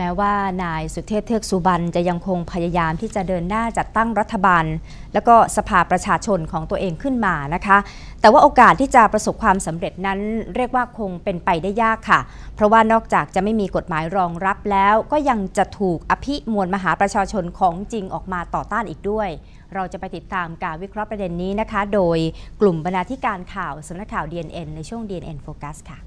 แม้ว่านายสุเทพเทือกสุบรรณจะยังคงพยายามที่จะเดินหน้าจัดตั้งรัฐบาล แล้วก็สภาประชาชนของตัวเองขึ้นมานะคะ แต่ว่าโอกาสที่จะประสบความสำเร็จนั้นเรียกว่าคงเป็นไปได้ยากค่ะ เพราะว่านอกจากจะไม่มีกฎหมายรองรับแล้ว ก็ยังจะถูกอภิมวลมหาประชาชนของจริงออกมาต่อต้านอีกด้วย เราจะไปติดตามการวิเคราะห์ประเด็นนี้นะคะ โดยกลุ่มบรรณาธิการข่าวสำนักข่าว DNN ในช่วง DNN Focus ค่ะ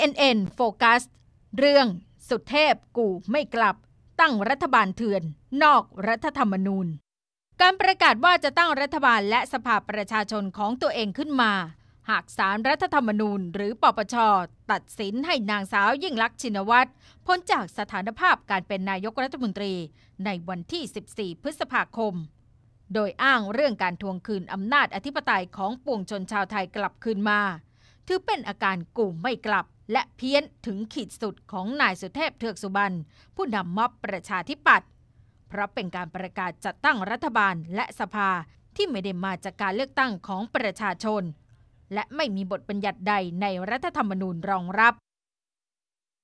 DNN โฟกัสเรื่องสุดเทพกูไม่กลับ ตั้งรัฐบาลเถื่อน นอกรัฐธรรมนูญ การประกาศว่าจะตั้งรัฐบาลและสภาประชาชนของตัวเองขึ้นมา หากสารรัฐธรรมนูญหรือปปช ตัดสินให้นางสาวยิ่งลักษณ์ชินวัตรพ้นจากสถานภาพการเป็นนายกรัฐมนตรีในวันที่ 14 พฤษภาคม โดยอ้างเรื่องการทวงคืนอำนาจอธิปไตยของปวงชนชาวไทยกลับคืนมา ถือเป็นอาการกู่ไม่กลับ และเพี้ยนถึงขีดสุดของนายสุเทพเทือกสุบรรณผู้นำม็อบประชาธิปัตย์เพราะเป็นการประกาศจัดตั้งรัฐบาลและสภาที่ไม่ได้มาจากการเลือกตั้งของประชาชน และไม่มีบทบัญญัติใดในรัฐธรรมนูญรองรับ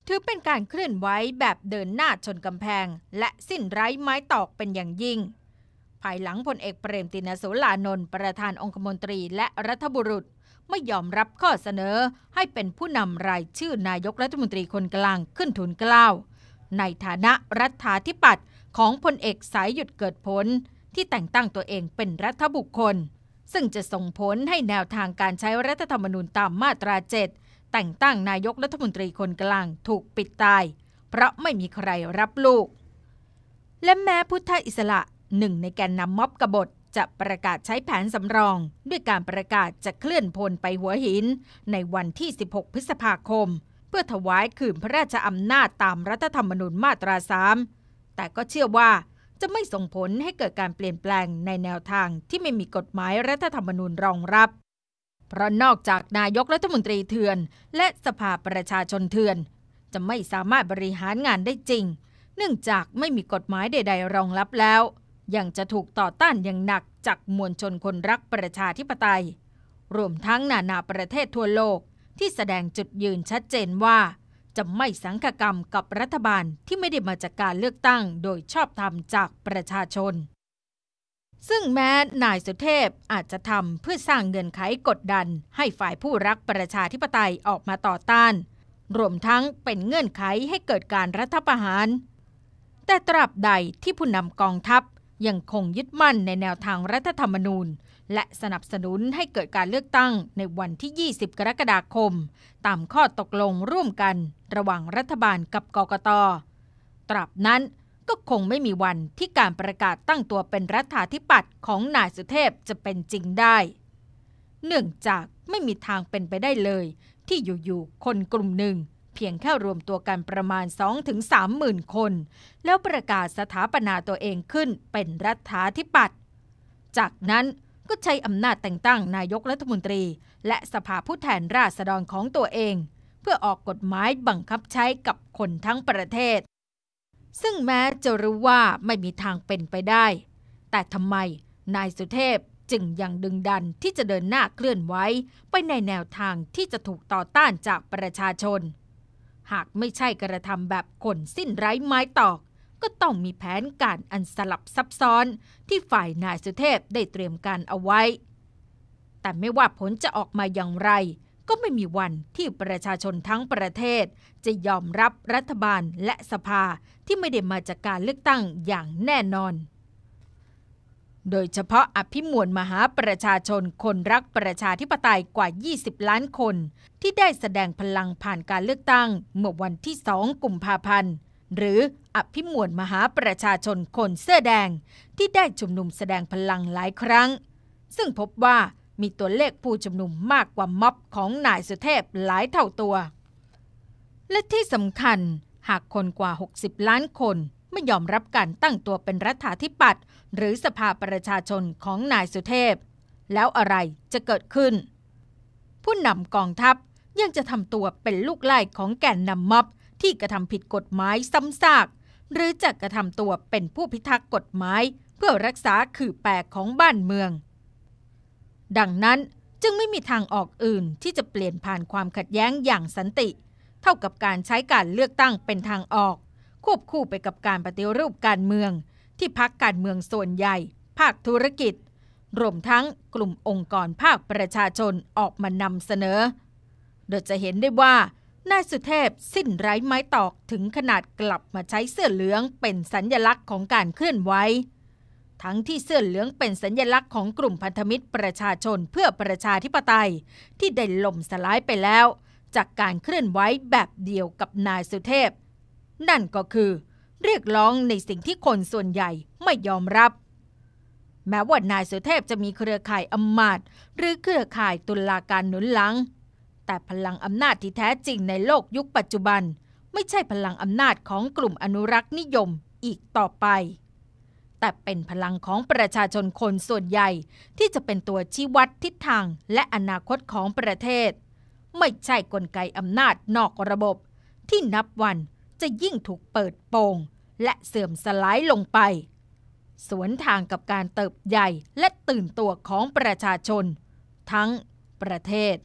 ถือเป็นการเคลื่อนไหวแบบเดินหน้าชนกำแพง และสิ้นไร้ไม้ตอกเป็นอย่างยิ่ง ภายหลังพลเอกเปรมตินสุลานนท์ประธานองคมนตรีและรัฐบุรุษ ไม่ยอมรับข้อเสนอให้เป็นผู้นำรายชื่อนายกรัฐมนตรีคนกลางขึ้นทุนเกล้าในฐานะรัฐาธิปัตย์ของพลเอกสายหยุดเกิดผล ที่แต่งตั้งตัวเองเป็นรัฐบุคคล ซึ่งจะส่งผลให้แนวทางการใช้รัฐธรรมนูญตามมาตราเจ็ดแต่งตั้งนายกรัฐมนตรีคนกลางถูกปิดตาย เพราะไม่มีใครรับลูก และแม้พุทธอิสระหนึ่งในแกนนำม็อบกบฏ จะประกาศใช้แผนสำรอง ด้วยการประกาศจะเคลื่อนพลไปหัวหิน ในวันที่ 16 พฤษภาคม เพื่อถวายคืนพระราชอำนาจตามรัฐธรรมนูญมาตราสามแต่ก็เชื่อว่าจะไม่ส่งผลให้เกิดการเปลี่ยนแปลงในแนวทางที่ไม่มีกฎหมายรัฐธรรมนูญรองรับ เพราะนอกจากนายกรัฐมนตรีเถื่อน และสภาประชาชนเถื่อน จะไม่สามารถบริหารงานได้จริง เนื่องจากไม่มีกฎหมายใด ๆ รองรับแล้ว ยังจะถูกต่อต้านอย่างหนัก จากมวลชนคนรักประชาธิปไตย รวมทั้งนานาประเทศทั่วโลกที่แสดงจุดยืนชัดเจนว่า จะไม่สังคกรรมกับรัฐบาลที่ไม่ได้มาจากการเลือกตั้งโดยชอบธรรมจากประชาชน ซึ่งแม้นายสุเทพอาจจะทำเพื่อสร้างเงินไขกดดัน ให้ฝ่ายผู้รักประชาธิปไตยออกมาต่อต้าน รวมทั้งเป็นเงื่อนไขให้เกิดการรัฐประหาร แต่ตราบใดที่ผู้นำกองทัพ ยังคงยึดมั่นในแนวทางรัฐธรรมนูญ และสนับสนุนให้เกิดการเลือกตั้งในวันที่ 20 กรกฎาคม ตามข้อตกลงร่วมกันระหว่างรัฐบาลกับกกต ตราบนั้นก็คงไม่มีวันที่การประกาศตั้งตัวเป็นรัฐาธิปัตย์ของนายสุเทพจะเป็นจริงได้ เนื่องจากไม่มีทางเป็นไปได้เลย ที่อยู่ๆคนกลุ่มหนึ่ง เพียงแค่รวมตัวกันประมาณ 2-3หมื่นคน แล้วประกาศสถาปนาตัวเองขึ้นเป็นรัฐาธิปัตย์จากนั้นก็ใช้อำนาจแต่งตั้งนายกรัฐมนตรี และสภาผู้แทนราษฎรของตัวเอง เพื่อออกกฎหมายบังคับใช้กับคนทั้งประเทศ ซึ่งแม้จะรู้ว่าไม่มีทางเป็นไปได้ แต่ทำไมนายสุเทพจึงยังดึงดันที่จะเดินหน้าเคลื่อนไหวไปในแนวทางที่จะถูกต่อต้านจากประชาชน หากไม่ใช่กระทำแบบคนสิ้นไร้ไม้ตอก ก็ต้องมีแผนการอันสลับซับซ้อนที่ฝ่ายนายสุเทพได้เตรียมการเอาไว้ แต่ไม่ว่าผลจะออกมาอย่างไร ก็ไม่มีวันที่ประชาชนทั้งประเทศ จะยอมรับรัฐบาลและสภาที่ไม่ได้มาจากการเลือกตั้งอย่างแน่นอน โดยเฉพาะอภิมวลมหาประชาชนคนรักประชาธิปไตยกว่า 20 ล้านคน ที่ได้แสดงพลังผ่านการเลือกตั้ง เมื่อวันที่ 2 กุมภาพันธ์ หรืออภิมวลมหาประชาชนคนเสื้อแดง ที่ได้ชุมนุมแสดงพลังหลายครั้ง ซึ่งพบว่ามีตัวเลขผู้ชุมนุมมากกว่าม็อบของนายสุเทพหลายเท่าตัว และที่สำคัญหากคนกว่า 60 ล้านคน ไม่ยอมรับการตั้งตัวเป็นรัฐาธิปัตย์หรือสภาประชาชนของนายสุเทพ แล้วอะไรจะเกิดขึ้น ผู้นำกองทัพยังจะทำตัวเป็นลูกไล่ของแก่นนำม็อบที่กระทำผิดกฎหมายซ้ำซาก หรือจะกระทำตัวเป็นผู้พิทักษ์กฎหมายเพื่อรักษาขื่อแปรของบ้านเมือง ดังนั้นจึงไม่มีทางออกอื่นที่จะเปลี่ยนผ่านความขัดแย้งอย่างสันติ เท่ากับการใช้การเลือกตั้งเป็นทางออก ควบคู่ไปกับการปฏิรูปการเมือง ที่พักการเมืองส่วนใหญ่ ภาคธุรกิจ รวมทั้งกลุ่มองค์กรภาคประชาชนออกมานำเสนอ โดยจะเห็นได้ว่านายสุเทพสิ้นไร้ไม้ตอกถึงขนาดกลับมาใช้เสื้อเหลืองเป็นสัญญลักษณ์ของการเคลื่อนไหวทั้งที่เสื้อเหลืองเป็นสัญญลักษณ์ของกลุ่มพันธมิตรประชาชนเพื่อประชาธิปไตย ที่ได้ล่มสลายไปแล้ว จากการเคลื่อนไหวแบบเดียวกับนายสุเทพ นั่นก็คือเรียกร้องในสิ่งที่คนส่วนใหญ่ไม่ยอมรับ แม้ว่านายสุเทพจะมีเครือข่ายอำมาตย์หรือเครือข่ายตุลาการหนุนหลัง แต่พลังอำนาจที่แท้จริงในโลกยุคปัจจุบัน ไม่ใช่พลังอำนาจของกลุ่มอนุรักษ์นิยมอีกต่อไป แต่เป็นพลังของประชาชนคนส่วนใหญ่ที่จะเป็นตัวชี้วัดทิศทางและอนาคตของประเทศ ไม่ใช่กลไกอำนาจนอกระบบที่นับวัน จะยิ่งถูกเปิดโปงและเสื่อมสลายลงไป สวนทางกับการเติบใหญ่และตื่นตัวของประชาชน ทั้งประเทศ